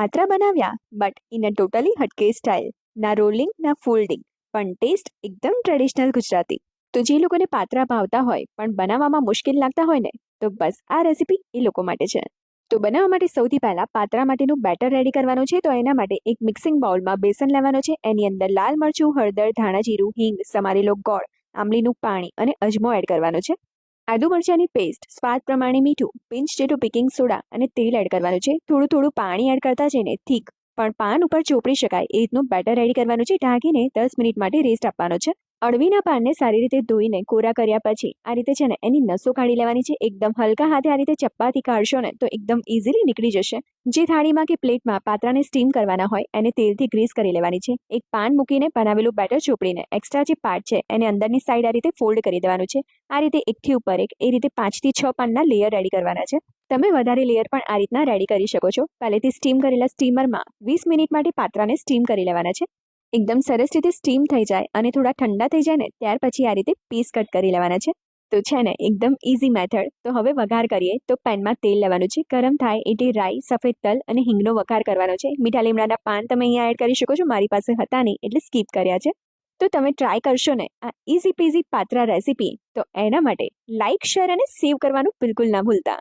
પાત્રા બનાવ્યા but in a totally હટકે style ના રોલિંગ ના ફોલ્ડિંગ પણ ટેસ્ટ એકદમ ટ્રેડિશનલ ગુજરાતી. તો જે લોકોને પાત્રા ભાવતા હોય, પણ બનાવવામાં મુશ્કેલ લાગતા હોય ને, તો બસ આ રેસીપી એ લોકો માટે છે. તો બનાવવા માટે સૌથી પહેલાં પાત્રા માટેનું બેટર રેડી કરવાનું છે, તો એના માટે એક મિક્સિંગ બાઉલમાં બેસન લેવાનો છે, એની અંદર લાલ મરચું, હળદર, ધાણા જીરું, હિંગ, સમારેલો ગોળ, આમલીનું પાણી અને અજમો એડ કરવાનો છે. આદુ મરચાંની પેસ્ટ સ્વાદ પ્રમાણે મીઠું પિંચ જેટલું બેકિંગ સોડા અને તેલ એડ કરવાનું છે. થોડું થોડું પાણી એડ કરતા જઈને થીક પણ પાન ઉપર ચોપડી શકાય, એ રીતનું બેટર રેડી કરવાનું છે. ઢાંકીને દસ મિનિટ માટે રેસ્ટ આપવાનો છે. અળવીના પાનને સારી રીતે ધોઈને કોરા કર્યા પછી આ રીતે છે ને એની નસો કાઢી લેવાની છે. એકદમ હલકા હાથે આ રીતે ચપ્પાથી કાઢશો ને તો એકદમ ઇઝીલી નીકળી જશે. જે થાળીમાં કે પ્લેટમાં પાત્રાને સ્ટીમ કરવાના હોય એને તેલથી ગ્રીસ કરી લેવાની છે. એક પાન મૂકીને બનાવેલું બેટર ચોપડીને એક્સ્ટ્રા જે પાર્ટ છે એને અંદરની સાઈડ આ રીતે ફોલ્ડ કરી દેવાનું છે. આ રીતે એકથી ઉપર એક, એ રીતે પાંચથી છ પાનના લેયર રેડી કરવાના છે. તમે વધારે લેયર પણ આ રીતના રેડી કરી શકો છો. પહેલેથી સ્ટીમ કરેલા સ્ટીમરમાં વીસ મિનિટ માટે પાત્રાને સ્ટીમ કરી લેવાના છે. એકદમ સરસ રીતે સ્ટીમ થઈ જાય અને થોડા ઠંડા થઈ જાય ને, ત્યાર પછી આ રીતે પીસ કટ કરી લેવાના છે. તો છે ને, એકદમ ઇઝી મેથડ તો હવે વઘાર કરીએ. તો પેનમાં તેલ લેવાનું છે. ગરમ થાય એટલે રાઈ, સફેદ તલ અને હિંગનો વઘાર કરવાનો છે. મીઠા લીમડાના પાન તમે અહીંયા એડ કરી શકો છો. મારી પાસે હતા નહીં, એટલે સ્કીપ કર્યા છે. તો તમે ટ્રાય કરશો ને, આ ઇઝી પીઝી પાત્રા રેસીપી તો એના માટે લાઇક શેર અને સેવ કરવાનું બિલકુલ ના ભૂલતા.